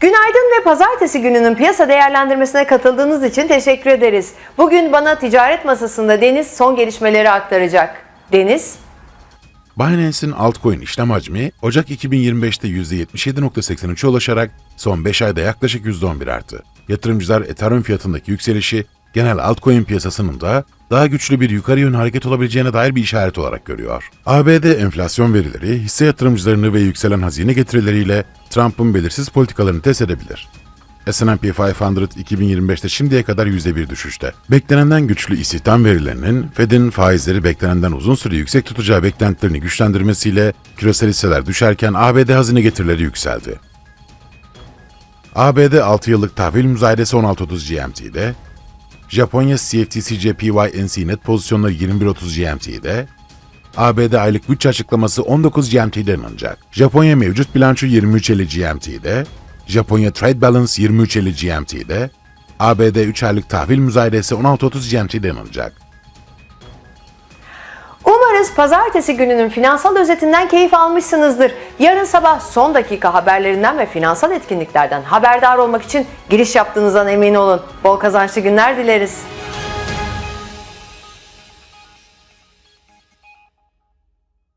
Günaydın ve pazartesi gününün piyasa değerlendirmesine katıldığınız için teşekkür ederiz. Bugün bana ticaret masasında Deniz son gelişmeleri aktaracak. Deniz, Binance'in altcoin işlem hacmi Ocak 2025'te %77.83'e ulaşarak son 5 ayda yaklaşık %11 arttı. Yatırımcılar Ethereum fiyatındaki yükselişi genel altcoin piyasasının da daha güçlü bir yukarı yönlü hareket olabileceğine dair bir işaret olarak görüyor. ABD enflasyon verileri hisse yatırımcılarını ve yükselen hazine getirileriyle Trump'ın belirsiz politikalarını test edebilir. S&P 500 2025'te şimdiye kadar %1 düşüşte. Beklenenden güçlü istihdam verilerinin Fed'in faizleri beklenenden uzun süre yüksek tutacağı beklentilerini güçlendirmesiyle küresel hisseler düşerken ABD hazine getirileri yükseldi. ABD 6 yıllık tahvil müzayedesi 16.30 GMT'de, Japonya CFTC JPY NC net pozisyonları 21.30 GMT'de, ABD aylık bütçe açıklaması 19 GMT'de alınacak. Japonya mevcut bilanço 23.50 GMT'de, Japonya Trade Balance 23.50 GMT'de, ABD 3 aylık tahvil müzayedesi 16.30 GMT'de alınacak. umarız pazartesi gününün finansal özetinden keyif almışsınızdır. Yarın sabah son dakika haberlerinden ve finansal etkinliklerden haberdar olmak için giriş yaptığınızdan emin olun. Bol kazançlı günler dileriz.